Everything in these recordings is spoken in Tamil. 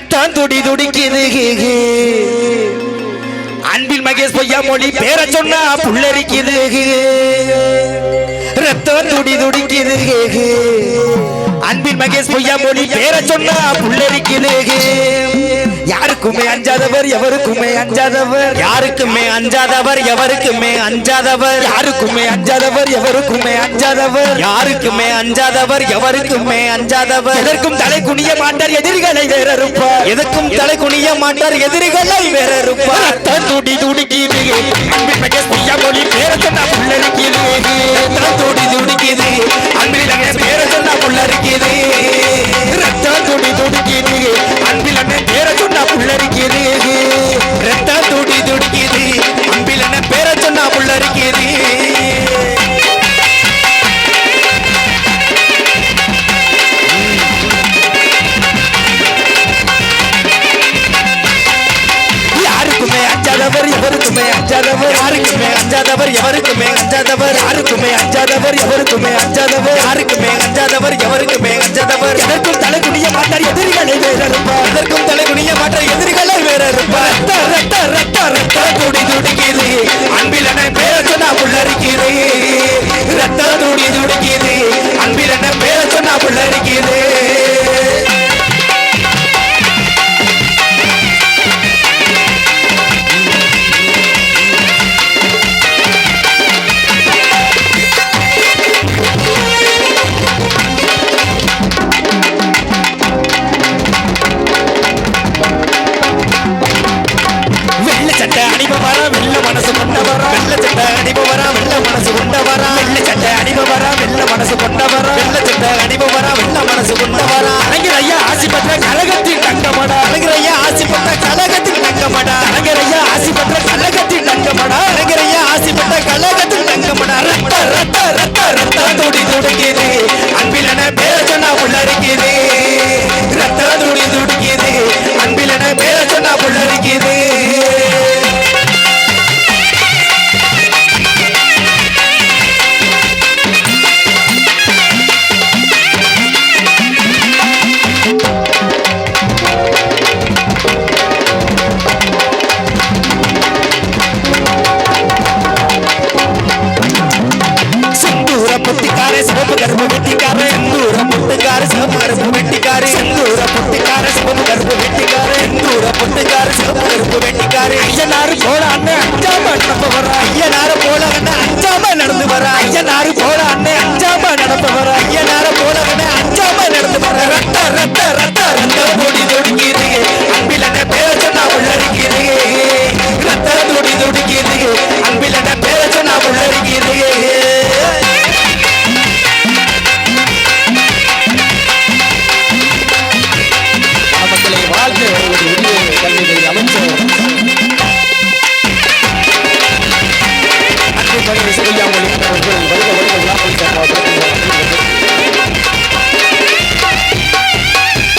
ரத்தம் துடி துடிக்குது. அன்பில் மகேஷ் பொய்யா மொழி பேர சொன்னா புள்ளரிக்குது ரத்தம் துடி துடிக்குது. அன்பில் மகேஷ் பொய்யா மொழி பேர சொன்னா புள்ளரிக்குது யாருக்குமே அஞ்சாதவர் எவருக்குமே அஞ்சாதவர். யாருக்குமே அஞ்சாதவர் எவருக்குமே அஞ்சாதவர். யாருக்குமே அஞ்சாதவர் எவருக்குமே அஞ்சாதவர். யாருக்குமே அஞ்சாதவர் எவருக்குமே அஞ்சாதவர். எதற்கும் தலை குனிய மாட்டார் எதிரிகளை வேறறுப்பார். எதற்கும் தலை குனிய மாட்டார் எதிரிகளை வேற இருப்பார் ரத்தம் துடி துடிக்குது. அன்பில் மகேஷ் பொய்யா மொழி பேர சொன்னா புள்ளரிக்குது துடி துடிக்குது. மகேஷ் பேர சொன்னா புள்ளரிக்குது அஞ்சாதவர் யாருக்குமே அஞ்சாதவர் எவருக்குமே அஞ்சாதவர். யாருக்குமே அஞ்சாதவர் எவருக்குமே அஞ்சாதவர். எதற்கும் தலை குனிய மாட்டார் எதிரிகளை வேறறுப்பார் எல்லாரும்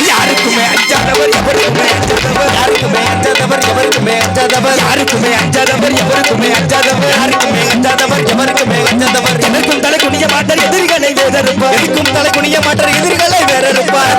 யாருக்குமே அஞ்சாதவர் எவருக்குமே அஞ்சாதவர். யாருக்குமே அஞ்சாதவர் எவருக்குமே அஞ்சாதவர். யாருக்குமே அஞ்சாதவர் எவருக்குமே அஞ்சாதவர். யாருக்குமே அஞ்சாதவர் எவருக்குமே அஞ்சாதவர். எனக்கும் தலை குனிய மாட்டார் எதிரிகளை வேதறுப்பார் எதுக்கும் தலை குனிய மாட்டார் எதிரிகளை வேற இருப்பார்